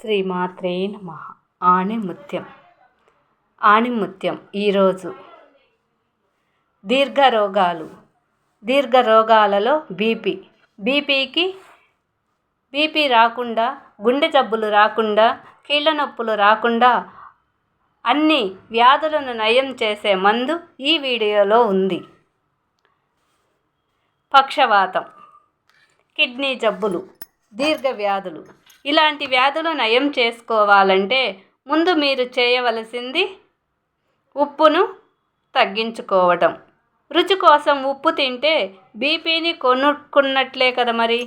శ్రీమాత్రే నమ. ఆణిముత్యం. ఆణిముత్యం ఈరోజు. దీర్ఘ రోగాలు దీర్ఘ రోగాలలో బీపీ. బీపీకి బీపీ రాకుండా గుండె జబ్బులు రాకుండా కీళ్ళ నొప్పులు రాకుండా అన్ని వ్యాధులను నయం చేసే మందు ఈ వీడియోలో ఉంది. పక్షవాతం. కిడ్నీ జబ్బులు. దీర్ఘ వ్యాధులు. ఇలాంటి వ్యాధులు నయం చేసుకోవాలంటే ముందు మీరు చేయవలసింది ఉప్పును తగ్గించుకోవటం. రుచి కోసం ఉప్పు తింటే బీపీని కొనుక్కున్నట్లే కదా మరి.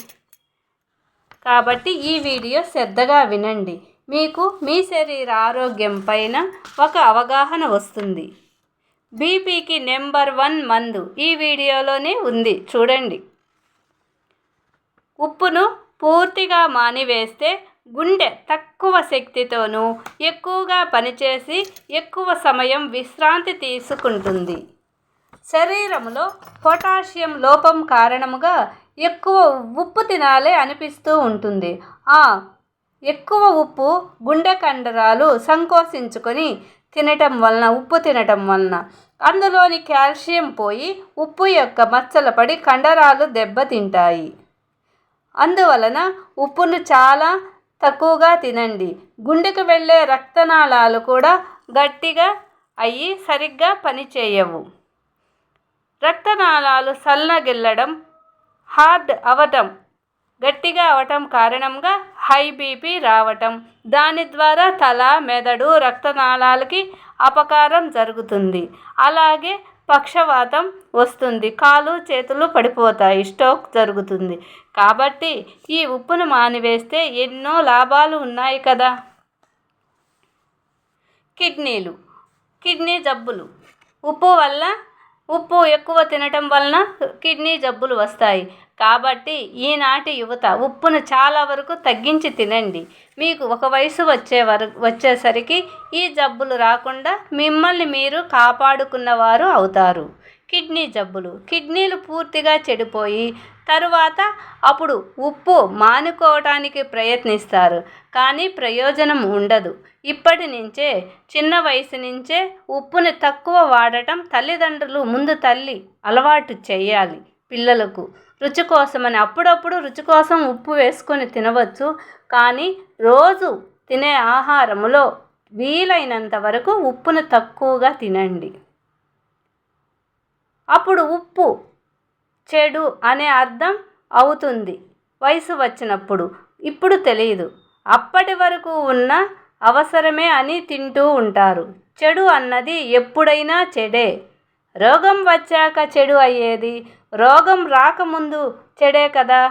కాబట్టి ఈ వీడియో శ్రద్ధగా వినండి. మీకు మీ శరీర ఆరోగ్యం పైన ఒక అవగాహన వస్తుంది. బీపీకి నెంబర్ వన్ మందు ఈ వీడియోలోనే ఉంది. చూడండి. ఉప్పును పూర్తిగా మానివేస్తే గుండె తక్కువ శక్తితోనూ ఎక్కువగా పనిచేసి ఎక్కువ సమయం విశ్రాంతి తీసుకుంటుంది. శరీరంలో పొటాషియం లోపం కారణముగా ఎక్కువ ఉప్పు తినాలే అనిపిస్తూ ఉంటుంది. ఆ ఎక్కువ ఉప్పు గుండె కండరాలు సంకోచించుకొని తినటం వలన ఉప్పు తినటం వలన. అందులోని కాల్షియం పోయి ఉప్పు యొక్క మచ్చల పడి కండరాలు దెబ్బతింటాయి. అందువలన ఉప్పును చాలా తక్కువగా తినండి. గుండెకు వెళ్ళే రక్తనాళాలు కూడా గట్టిగా అయ్యి సరిగ్గా పనిచేయవు. రక్తనాళాలు సల్లగిల్లడం హార్డ్ అవటం గట్టిగా అవటం కారణంగా హై బీపీ రావటం దాని ద్వారా తల మెదడు రక్తనాళాలకి అపకారం జరుగుతుంది. అలాగే పక్షవాతం వస్తుంది. కాలు చేతులు పడిపోతాయి. స్ట్రోక్ జరుగుతుంది. కాబట్టి ఈ ఉప్పును మానివేస్తే ఎన్నో లాభాలు ఉన్నాయి కదా? కిడ్నీలు. కిడ్నీ జబ్బులు. ఉప్పు వల్ల ఉప్పు ఎక్కువ తినటం వలన కిడ్నీ జబ్బులు వస్తాయి. కాబట్టి ఈనాటి యువత ఉప్పును చాలా వరకు తగ్గించి తినండి. మీకు ఒక వయసు వచ్చే వర వచ్చేసరికి ఈ జబ్బులు రాకుండా మిమ్మల్ని మీరు కాపాడుకున్నవారు అవుతారు. కిడ్నీ జబ్బులు. కిడ్నీలు పూర్తిగా చెడిపోయి తరువాత అప్పుడు ఉప్పు మానుకోవటానికి ప్రయత్నిస్తారు. కానీ ప్రయోజనం ఉండదు. ఇప్పటి నుంచే చిన్న వయసు నుంచే ఉప్పుని తక్కువ వాడటం తల్లిదండ్రులు ముందు తల్లి అలవాటు చేయాలి పిల్లలకు. రుచి కోసమని అప్పుడప్పుడు రుచి కోసం ఉప్పు వేసుకొని తినవచ్చు. కానీ రోజు తినే ఆహారములో వీలైనంత వరకు ఉప్పును తక్కువగా తినండి. అప్పుడు ఉప్పు చెడు అనే అర్థం అవుతుంది. వయసు వచ్చినప్పుడు. ఇప్పుడు తెలియదు అప్పటి వరకు ఉన్న అవసరమే అని తింటూ ఉంటారు. చెడు అన్నది ఎప్పుడైనా చెడే. రోగం వచ్చాక చెడు అయ్యేది? రోగం రాకముందు చెడే కదా.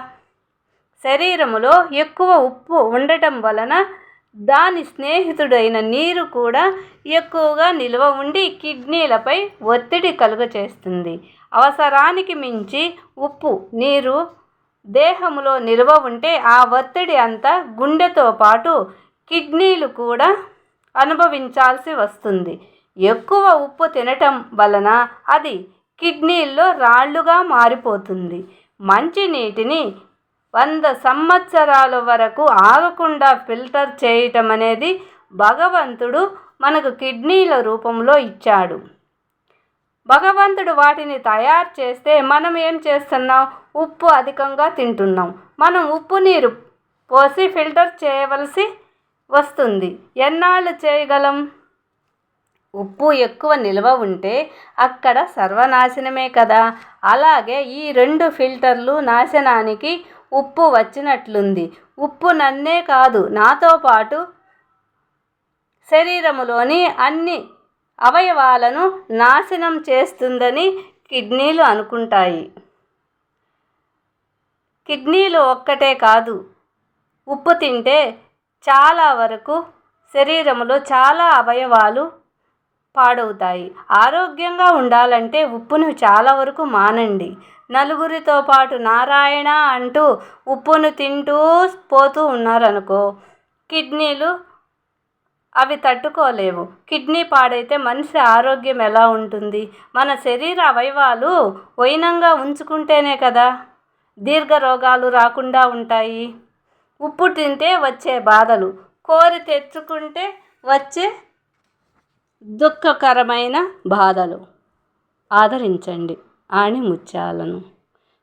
శరీరములో ఎక్కువ ఉప్పు ఉండటం వలన దాని స్నేహితుడైన నీరు కూడా ఎక్కువగా నిల్వ ఉండి కిడ్నీలపై ఒత్తిడి కలుగచేస్తుంది. అవసరానికి మించి ఉప్పు నీరు దేహంలో నిల్వ ఉంటే ఆ ఒత్తిడి అంతా గుండెతో పాటు కిడ్నీలు కూడా అనుభవించాల్సి వస్తుంది. ఎక్కువ ఉప్పు తినటం వలన అది కిడ్నీల్లో రాళ్ళుగా మారిపోతుంది. మంచినీటిని వంద సంవత్సరాల వరకు ఆగకుండా ఫిల్టర్ చేయటం అనేది భగవంతుడు మనకు కిడ్నీల రూపంలో ఇచ్చాడు. భగవంతుడు వాటిని తయారు చేస్తే మనం ఏం చేస్తున్నాం? ఉప్పు అధికంగా తింటున్నాం. మనం ఉప్పు నీరు పోసి ఫిల్టర్ చేయవలసి వస్తుంది. ఎన్నాళ్ళు చేయగలం? ఉప్పు ఎక్కువ నిల్వ ఉంటే అక్కడ సర్వనాశనమే కదా. అలాగే ఈ రెండు ఫిల్టర్లు నాశనానికి ఉప్పు వచ్చినట్లుంది. ఉప్పు నన్నే కాదు నాతో పాటు శరీరములోని అన్ని అవయవాలను నాశనం చేస్తుందని కిడ్నీలు అనుకుంటాయి. కిడ్నీలు ఒక్కటే కాదు ఉప్పు తింటే చాలా వరకు శరీరంలో చాలా అవయవాలు పాడవుతాయి. ఆరోగ్యంగా ఉండాలంటే ఉప్పును చాలా వరకు మానండి. నలుగురితో పాటు నారాయణ అంటూ ఉప్పును తింటూ పోతూ ఉన్నారనుకో కిడ్నీలు అవి తట్టుకోలేవు. కిడ్నీ పాడైతే మనిషి ఆరోగ్యం ఎలా ఉంటుంది? మన శరీర అవయవాలు వైనంగా ఉంచుకుంటేనే కదా దీర్ఘ రోగాలు రాకుండా ఉంటాయి. ఉప్పు తింటే వచ్చే బాధలు కోరి తెచ్చుకుంటే వచ్చే దుఃఖకరమైన బాధలు. ఆదరించండి ఆణి ముత్యాలను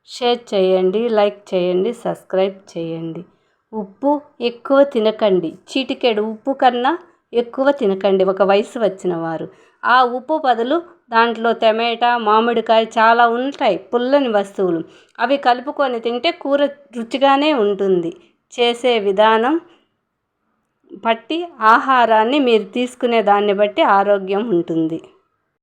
షేర్ చేయండి లైక్ చేయండి సబ్స్క్రైబ్ చేయండి. ఉప్పు ఎక్కువ తినకండి. చీటికెడు ఉప్పు కన్నా ఎక్కువ తినకండి. ఒక వయసు వచ్చిన వారు. ఆ ఉప్పు బదులు దాంట్లో టమాటా మామిడికాయ చాలా ఉంటాయి. పుల్లని వస్తువులు. అవి కలుపుకొని తింటే కూర రుచిగానే ఉంటుంది. చేసే విధానం బట్టి ఆహారాన్ని మీరు తీసుకునే దాన్ని బట్టి ఆరోగ్యం ఉంటుంది.